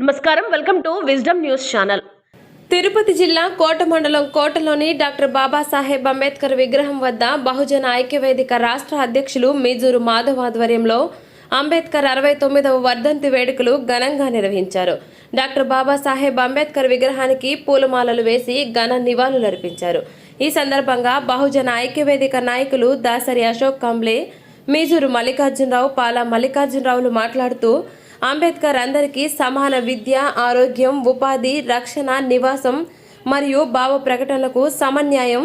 నమస్కారం welcome to wisdom news channel. Tirupati జిల్లా కోట మండలం కోటలోని డాక్టర్ బాబాసాహెబ్ అంబేద్కర్ విగ్రహం వద్ద బహుజన ఐక్యవేదిక రాష్ట్ర అధ్యక్షులు మీజూరు మాధవ్ ఆధ్వర్యంలో అంబేద్కర్ అరవై తొమ్మిదవ వర్ధంతి వేడుకలు ఘనంగా నిర్వహించారు. డాక్టర్ బాబాసాహెబ్ అంబేద్కర్ విగ్రహానికి పూలమాలలు వేసి ఘన నివాళులర్పించారు ఈ సందర్భంగా బహుజన ఐక్యవేదిక నాయకులు దాసరి అశోక్ కంబ్లే మీజూరు మల్లికార్జునరావు పాలా మల్లికార్జునరావులు మాట్లాడుతూ అంబేద్కర్ అందరికీ సమాన విద్య ఆరోగ్యం ఉపాధి రక్షణ నివాసం మరియు భావ ప్రకటనలకు సమన్యాయం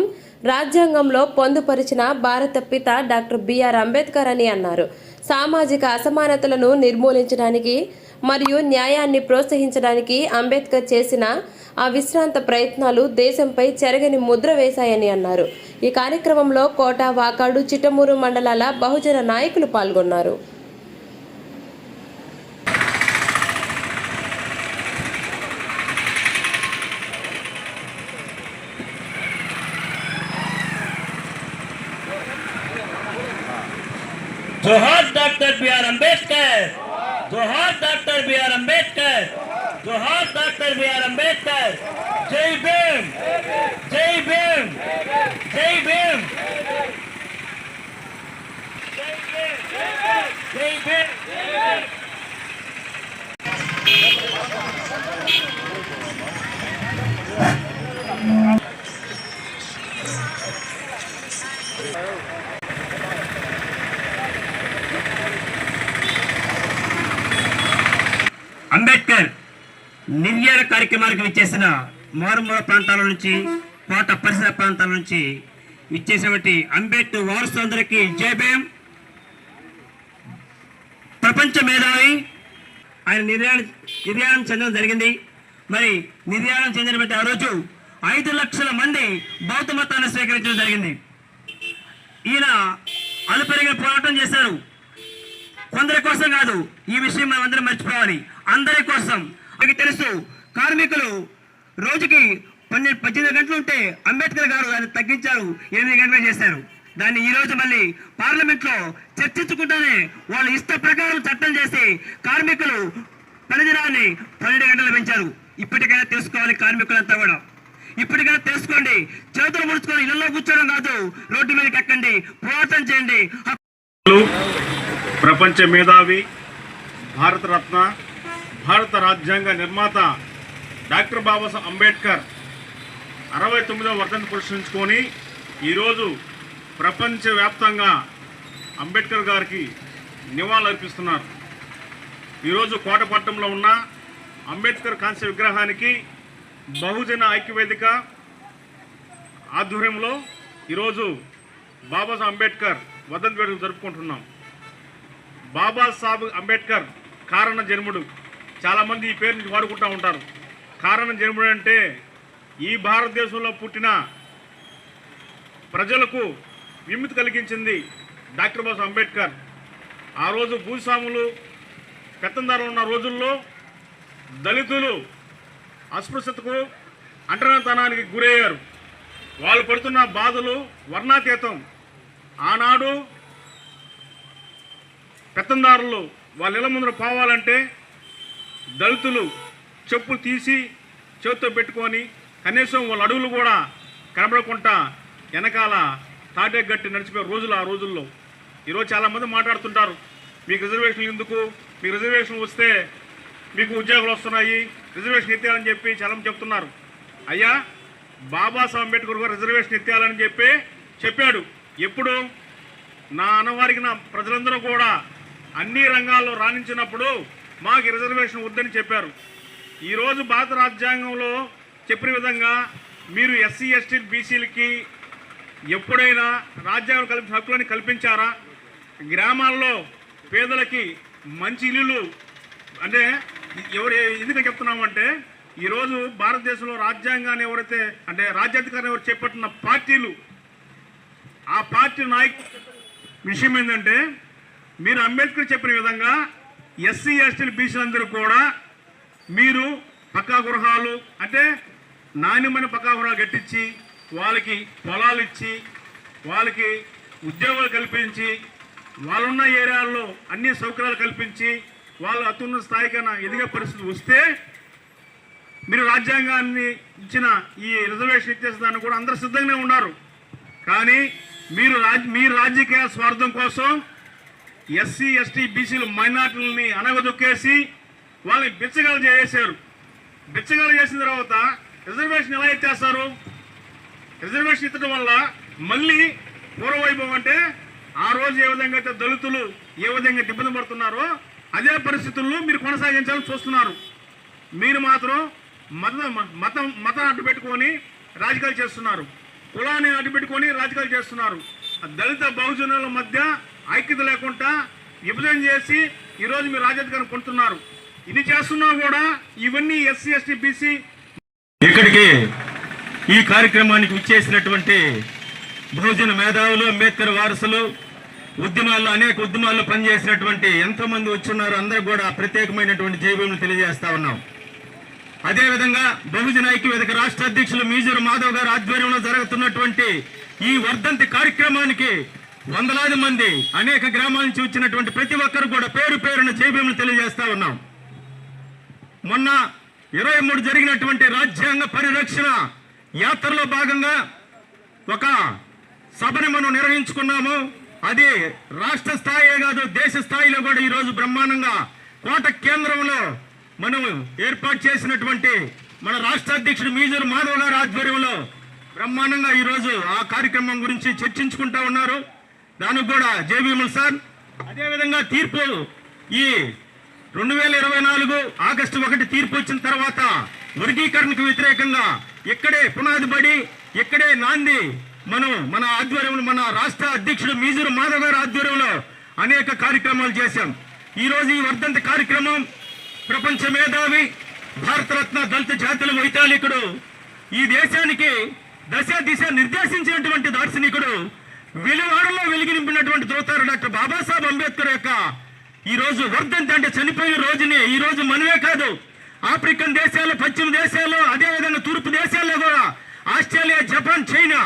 రాజ్యాంగంలో పొందుపరిచిన భారత పిత డాక్టర్ బిఆర్ అంబేద్కర్ అని అన్నారు. సామాజిక అసమానతలను నిర్మూలించడానికి మరియు న్యాయాన్ని ప్రోత్సహించడానికి అంబేద్కర్ చేసిన అవిశ్రాంత ప్రయత్నాలు దేశంపై చెరగని ముద్ర వేశాయని అన్నారు. ఈ కార్యక్రమంలో కోట వాకాడు చిట్టమూరు మండలాల బహుజన నాయకులు పాల్గొన్నారు. जोहार डॉक्टर बी आर अंबेडकर जोहर डॉक्टर बी आर अंबेडकर जोहर डॉक्टर बी आर अंबेडकर जय भीम। जय भीम। అంబేద్కర్ నిర్యాణ కార్యక్రమానికి విచ్చేసిన మారుమూల ప్రాంతాల నుంచి కోట పరిసర ప్రాంతాల నుంచి విచ్చేసినటువంటి అంబేద్కర్ వారసులందరికీ జయభేం ప్రపంచ మేధావి. ఆయన నిర్యాణం నిర్యాణం చెందడం జరిగింది. మరి నిర్యాణం చెందినటువంటి ఆ రోజు ఐదు లక్షల మంది బౌద్ధ మతాన్ని స్వీకరించడం జరిగింది. ఈయన అలుపెరిగిన పోరాటం చేశారు. కొందరి కోసం కాదు ఈ విషయం మనం అందరం మర్చిపోవాలి. అందరి కోసం. నాకు తెలుసు కార్మికులు రోజుకి పన్నెండు పద్దెనిమిది గంటలు ఉంటే అంబేద్కర్ గారు దాన్ని తగ్గించారు ఎనిమిది గంటలు చేశారు. దాన్ని ఈ రోజు మళ్ళీ పార్లమెంట్లో చర్చించుకుంటానే వాళ్ళు ఇష్ట ప్రకారం చట్టం చేసి కార్మికులు పనిదినాన్ని పన్నెండు గంటలు పెంచారు. ఇప్పటికైనా తెలుసుకోవాలి కార్మికులంతా కూడా. ఇప్పటికైనా తెలుసుకోండి చేతులు ముడుచుకొని ఇళ్ళలో కూర్చోవడం కాదు రోడ్డు మీదకి ఎక్కండి పోరాటం చేయండి. ప్రపంచ మేధావి భారతరత్న భారత రాజ్యాంగ నిర్మాత డాక్టర్ బాబాసాహెబ్ అంబేద్కర్ అరవై తొమ్మిదవ వర్ధంతి పురస్కరించుకొని ఈరోజు ప్రపంచవ్యాప్తంగా అంబేద్కర్ గారికి నివాళులర్పిస్తున్నారు ఈరోజు కోటపట్నంలో ఉన్న అంబేద్కర్ కాంస్య విగ్రహానికి బహుజన ఐక్యవేదిక ఆధ్వర్యంలో ఈరోజు బాబాసాహెబ్ అంబేద్కర్ వదంతి వేడుకలు జరుపుకుంటున్నాం. బాబాసాహెబ్ అంబేద్కర్ కారణ జన్ముడు. చాలామంది ఈ పేరుని వాడుకుంటూ ఉంటారు. కారణ జన్ముడు అంటే ఈ భారతదేశంలో పుట్టిన ప్రజలకు విముక్తి కలిగించింది డాక్టర్ బాబా అంబేద్కర్. ఆ రోజు భూస్వాములు పెత్తందారులు ఉన్న రోజుల్లో దళితులు అస్పృశ్యతకు అంటనతనానికి గురయ్యారు. వాళ్ళు పడుతున్న బాధలు వర్ణాతీతం. ఆనాడు పెత్తందారులు వాళ్ళ ఇళ్ళ ముందర పోవాలంటే దళితులు చెప్పులు తీసి చేతితో పెట్టుకొని కనీసం వాళ్ళ అడుగులు కూడా కనబడకుండా వెనకాల తాటే గట్టి నడిచిపోయే రోజులు ఆ రోజుల్లో. ఈరోజు చాలామంది మాట్లాడుతుంటారు మీకు రిజర్వేషన్లు ఎందుకు? మీకు రిజర్వేషన్ వస్తే మీకు ఉద్యోగాలు వస్తున్నాయి రిజర్వేషన్ ఎత్తేయాలని చెప్పి చాలామంది చెప్తున్నారు. అయ్యా బాబాసాహెబ్ అంబేద్కర్ గారు రిజర్వేషన్ ఎత్తేయాలని చెప్పి చెప్పాడు. ఎప్పుడు? నా అన్నవారికి నా ప్రజలందరూ కూడా అన్ని రంగాల్లో రాణించినప్పుడు మాకు రిజర్వేషన్ వద్దని చెప్పారు. ఈరోజు భారత రాజ్యాంగంలో చెప్పిన విధంగా మీరు ఎస్సీ ఎస్టీ బీసీలకి ఎప్పుడైనా రాజ్యాంగం కల్పించిన హక్కులని కల్పించారా? గ్రామాల్లో పేదలకి మంచి ఇల్లులు అంటే ఎవరు ఎందుకు చెప్తున్నామంటే ఈరోజు భారతదేశంలో రాజ్యాంగాన్ని ఎవరైతే అంటే రాజ్యాధికారం ఎవరు చేపట్టిన పార్టీలు ఆ పార్టీ నాయకు విషయం ఏంటంటే మీరు అంబేద్కర్ చెప్పిన విధంగా ఎస్సీ ఎస్టీలు బీసీలందరూ కూడా మీరు పక్కా గృహాలు అంటే నాణ్యమైన పక్కా గృహాలు కట్టించి వాళ్ళకి పొలాలు ఇచ్చి వాళ్ళకి ఉద్యోగాలు కల్పించి వాళ్ళున్న ఏరియాల్లో అన్ని సౌకర్యాలు కల్పించి వాళ్ళు అత్యున్నత స్థాయికైనా ఎదిగే పరిస్థితి వస్తే మీరు రాజ్యాంగాన్ని ఇచ్చిన ఈ రిజర్వేషన్ ఇచ్చేసేదాన్ని కూడా అందరు సిద్ధంగానే ఉన్నారు. కానీ మీరు రాజ్ మీరు రాజకీయ స్వార్థం కోసం ఎస్సీ ఎస్టీ బీసీలు మైనార్టీలని అనగదొక్కేసి వాళ్ళని బిచ్చగాలు చేసేశారు. బిచ్చగాలు చేసిన తర్వాత రిజర్వేషన్ ఎలా ఎత్తేస్తారు? రిజర్వేషన్ ఎత్తడం వల్ల మళ్ళీ పూర్వవైభవం అంటే ఆ రోజు ఏ విధంగా అయితే దళితులు ఏ విధంగా ఇబ్బంది పడుతున్నారో అదే పరిస్థితుల్లో మీరు కొనసాగించాలని చూస్తున్నారు. మీరు మాత్రం మత మతం మతం అడ్డు పెట్టుకొని రాజకీయాలు చేస్తున్నారు. కులాన్ని అడ్డు పెట్టుకొని రాజకీయాలు చేస్తున్నారు. ఆ దళిత బహుజనుల మధ్య ఐక్యత లేకుండా విభజన చేసి ఈరోజు మీరు రాజకీయాన్ని కొంటున్నారు. ఇది చేస్తున్నా కూడా ఇవన్నీ ఎస్సీ ఎస్టీ బీసీ ఇక్కడికి ఈ కార్యక్రమానికి విచ్చేసినటువంటి బహుజన మేధావులు అంబేద్కర్ వారసులు ఉద్యమాల్లో అనేక ఉద్యమాల్లో పనిచేసినటువంటి ఎంతోమంది వచ్చున్నారు. అందరూ కూడా ప్రత్యేకమైనటువంటి జైబీలను తెలియజేస్తా ఉన్నాం. అదేవిధంగా బహుజన ఐక్యవేదిక రాష్ట్ర అధ్యక్షులు మీజూరు మాధవ్ గారు ఆధ్వర్యంలో జరుగుతున్నటువంటి ఈ వర్ధంతి కార్యక్రమానికి వందలాది మంది అనేక గ్రామాల నుంచి వచ్చినటువంటి ప్రతి ఒక్కరు కూడా పేరు పేరున జైబీములు తెలియజేస్తా ఉన్నాం. మొన్న ఇరవై మూడు జరిగినటువంటి రాజ్యాంగ పరిరక్షణ యాత్రలో భాగంగా ఒక సభని మనం నిర్వహించుకున్నాము. అది రాష్ట్ర స్థాయే కాదు దేశ స్థాయిలో కూడా ఈరోజు బ్రహ్మాండంగా కోట కేంద్రంలో మనం ఏర్పాటు చేసినటువంటి మన రాష్ట్ర అధ్యక్షుడు మీజూరు మాధవ్ గారి ఆధ్వర్యంలో బ్రహ్మాండంగా ఈరోజు ఆ కార్యక్రమం గురించి చర్చించుకుంటా ఉన్నారు. దానికి కూడా జేబీముల్ సార్. అదేవిధంగా తీర్పు ఈ రెండు వేల ఇరవై నాలుగు ఆగస్టు ఒకటి తీర్పు వచ్చిన తర్వాత వర్గీకరణకు వ్యతిరేకంగా ఇక్కడే పునాది పడి ఇక్కడే నాంది మనం మన ఆధ్వర్యంలో మన రాష్ట్ర అధ్యక్షుడు మీజూరు మాధవ్ గారి ఆధ్వర్యంలో అనేక కార్యక్రమాలు చేశాం. ఈ రోజు ఈ వర్ధంతి కార్యక్రమం ప్రపంచ మేధావి భారతరత్న దళిత జాతుల వైతాళికుడు ఈ దేశానికి దశ దిశ నిర్దేశించినటువంటి దార్శనికుడు వెలువాడలో వెలిగినింపినటువంటి దోతారు డాక్టర్ బాబాసాహెబ్ అంబేద్కర్ యొక్క ఈ రోజు వర్ధంతి అంటే చనిపోయిన రోజునే ఈ రోజు మనమే కాదు ఆఫ్రికన్ దేశాలు పశ్చిమ దేశాలు అదేవిధంగా తూర్పు దేశాల్లో కూడా Australia Japan China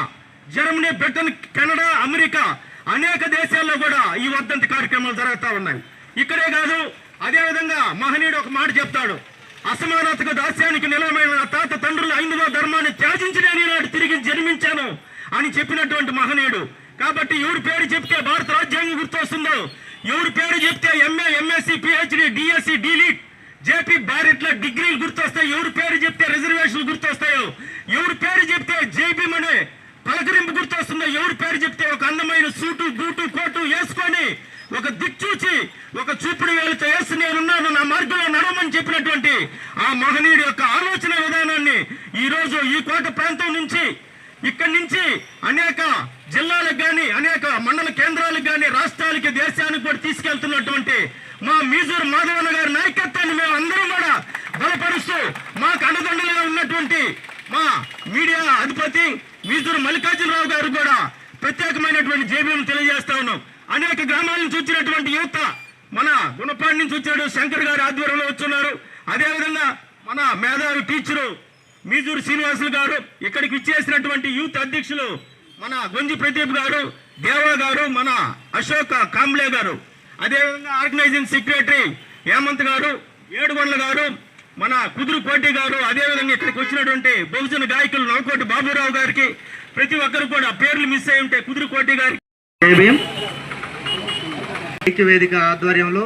Germany Britain Canada America అనేక దేశాల్లో కూడా ఈ వర్ధంతి కార్యక్రమాలు జరుగుతూ ఉన్నాయి. ఇక్కడే కాదు అదేవిధంగా మహనీయుడు ఒక మాట చెప్తాడు. అసమానతకు దాస్యానికి నిలవమైన తాత తండ్రులు ఐదవ ధర్మాన్ని త్యాజించిన నేను ఈనాడు తిరిగి జన్మించాను అని చెప్పినటువంటి మహనీయుడు కాబట్టి ఎవరి పేరు చెప్తే భారత రాజ్యాంగం గుర్తొస్తుందో? ఎవరి పేరు చెప్తే MA MSc PhD DSc DLitt JP బ్యారెట్ల డిగ్రీలు గుర్తొస్తాయి. ఎవరి పేరు చెప్తే రిజర్వేషన్లు గుర్తొస్తాయో? ఎవరి పేరు చెప్తే జేపీ అనే పలకరింపు గుర్తొస్తుందో? ఎవరి పేరు చెప్తే ఒక అందమైన సూటు బూటు కోటు వేసుకొని ఒక దిక్చూచి ఒక చూపుడు వేలుతో వేసి నేనున్నాను నా మార్గంలో నడవమని చెప్పినటువంటి ఆ మహనీయుడి యొక్క ఆలోచన విధానాన్ని ఈ రోజు ఈ కోట ప్రాంతం నుంచి ఇక్కడి నుంచి అనేక జిల్లాలకు కానీ అనేక మండల కేంద్రాలకు కానీ రాష్ట్రాలకి దేశానికి కూడా తీసుకెళ్తున్నటువంటి మా మీజూరు మాధవన్న గారి నాయకత్వాన్ని మేము అందరం కూడా బలపరుస్తూ మాకు అండదండలుగా ఉన్నటువంటి మా మీడియా అధిపతి మీజూరు మల్లికార్జునరావు గారు కూడా ప్రత్యేకమైనటువంటి జేబీఎం తెలియజేస్తా ఉన్నాం. అనేక గ్రామాల నుంచి వచ్చినటువంటి యువత మన గుణపాడి నుంచి వచ్చాడు శంకర్ గారి ఆధ్వర్యంలో వచ్చున్నారు అదేవిధంగా మన మేధావి టీచరు మీజూరు శ్రీనివాసులు గారు ఇక్కడికి ఇచ్చేసినటువంటి యూత్ అధ్యక్షులు మన గొంజి ప్రదీప్ గారు దేవా గారు మన అశోక్ కాంబ్లే గారు. అదేవిధంగా ఆర్గనైజింగ్ సెక్రటరీ హేమంత్ గారు ఏడుగొండ్ల గారు మన కుదురు కోటి గారు అదేవిధంగా ఇక్కడికి వచ్చినటువంటి బహుజన గాయకులు నవకోటి బాబురావు గారికి ప్రతి ఒక్కరు కూడా పేర్లు మిస్ అయి ఉంటే కుదురు కోటి గారికి. వేదిక ఆధ్వర్యంలో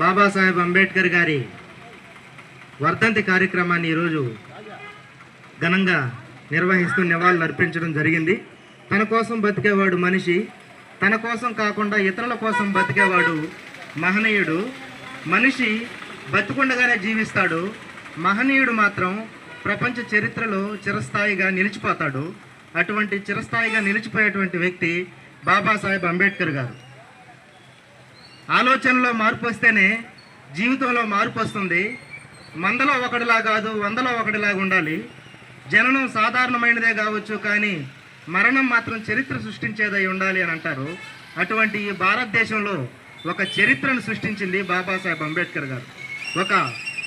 బాబాసాహెబ్ అంబేద్కర్ గారి వర్ధంతి కార్యక్రమాన్ని ఈరోజు ఘనంగా నిర్వహిస్తూ నివాళులు అర్పించడం జరిగింది. తన కోసం బతికేవాడు మనిషి తన కోసం కాకుండా ఇతరుల కోసం బతికేవాడు మహనీయుడు. మనిషి బతికుండగానే జీవిస్తాడు. మహనీయుడు మాత్రం ప్రపంచ చరిత్రలో చిరస్థాయిగా నిలిచిపోతాడు. అటువంటి చిరస్థాయిగా నిలిచిపోయేటువంటి వ్యక్తి బాబాసాహెబ్ అంబేద్కర్ గారు. ఆలోచనలో మార్పు వస్తేనే జీవితంలో మార్పు వస్తుంది. మందలో ఒకటిలా కాదు వందలో ఒకటిలాగా ఉండాలి. జననం సాధారణమైనదే కావచ్చు కానీ మరణం మాత్రం చరిత్ర సృష్టించేదై ఉండాలి అని అంటారు. అటువంటి ఈ భారతదేశంలో ఒక చరిత్రను సృష్టించింది బాబాసాహెబ్ అంబేద్కర్ గారు. ఒక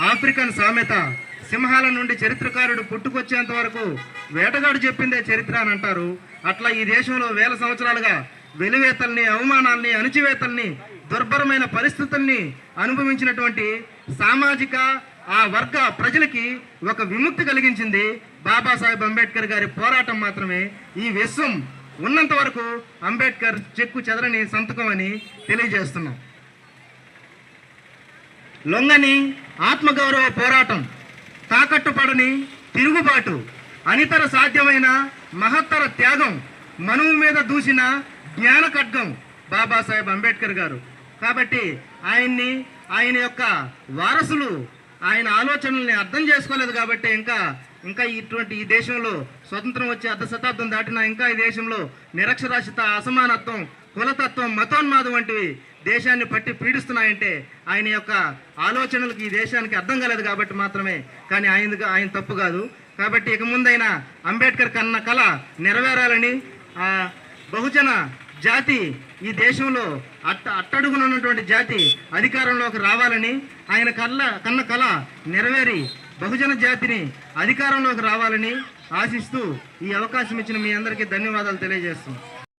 ఆఫ్రికన్ సామెత సింహాల నుండి చరిత్రకారుడు పుట్టుకొచ్చేంత వరకు వేటగాడు చెప్పిందే చరిత్ర అని అంటారు. అట్లా ఈ దేశంలో వేల సంవత్సరాలుగా వెలివేతల్ని అవమానాల్ని అణచివేతల్ని దుర్భరమైన పరిస్థితుల్ని అనుభవించినటువంటి సామాజిక ఆ వర్గ ప్రజలకి ఒక విముక్తి కలిగించింది. బాబాసాహెబ్ అంబేద్కర్ గారి పోరాటం మాత్రమే ఈ విశ్వం ఉన్నంత వరకు అంబేద్కర్ చెక్కు చెదరని సంతకం అని తెలియజేస్తున్నాం. లొంగని ఆత్మగౌరవ పోరాటం తాకట్టు పడని తిరుగుబాటు అనితర సాధ్యమైన మహత్తర త్యాగం మనువు మీద దూసిన జ్ఞాన ఖడ్గం బాబాసాహెబ్ అంబేద్కర్ గారు. కాబట్టి ఆయన్ని ఆయన యొక్క వారసులు ఆయన ఆలోచనల్ని అర్థం చేసుకోలేదు కాబట్టి ఇంకా ఇంకా ఇటువంటి ఈ దేశంలో స్వతంత్రం వచ్చే అర్ధ శతాబ్దం దాటినా ఇంకా ఈ దేశంలో నిరక్షరాస్యత అసమానత్వం కులతత్వం మతోన్మాదం వంటివి దేశాన్ని పట్టి పీడిస్తున్నాయంటే ఆయన యొక్క ఆలోచనలకు ఈ దేశానికి అర్థం కాలేదు కాబట్టి మాత్రమే. కానీ ఆయన ఆయన తప్పు కాదు. కాబట్టి ఇక ముందైనా అంబేద్కర్ కన్న కళ నెరవేరాలని బహుజన జాతి ఈ దేశంలో అట్ట అట్టడుగున ఉన్నటువంటి జాతి అధికారంలోకి రావాలని ఆయన కళ్ళ కన్న కళ నెరవేరి బహుజన జాతిని అధికారంలోకి రావాలని ఆశిస్తూ ఈ అవకాశం ఇచ్చిన మీ అందరికీ ధన్యవాదాలు తెలియజేస్తున్నాను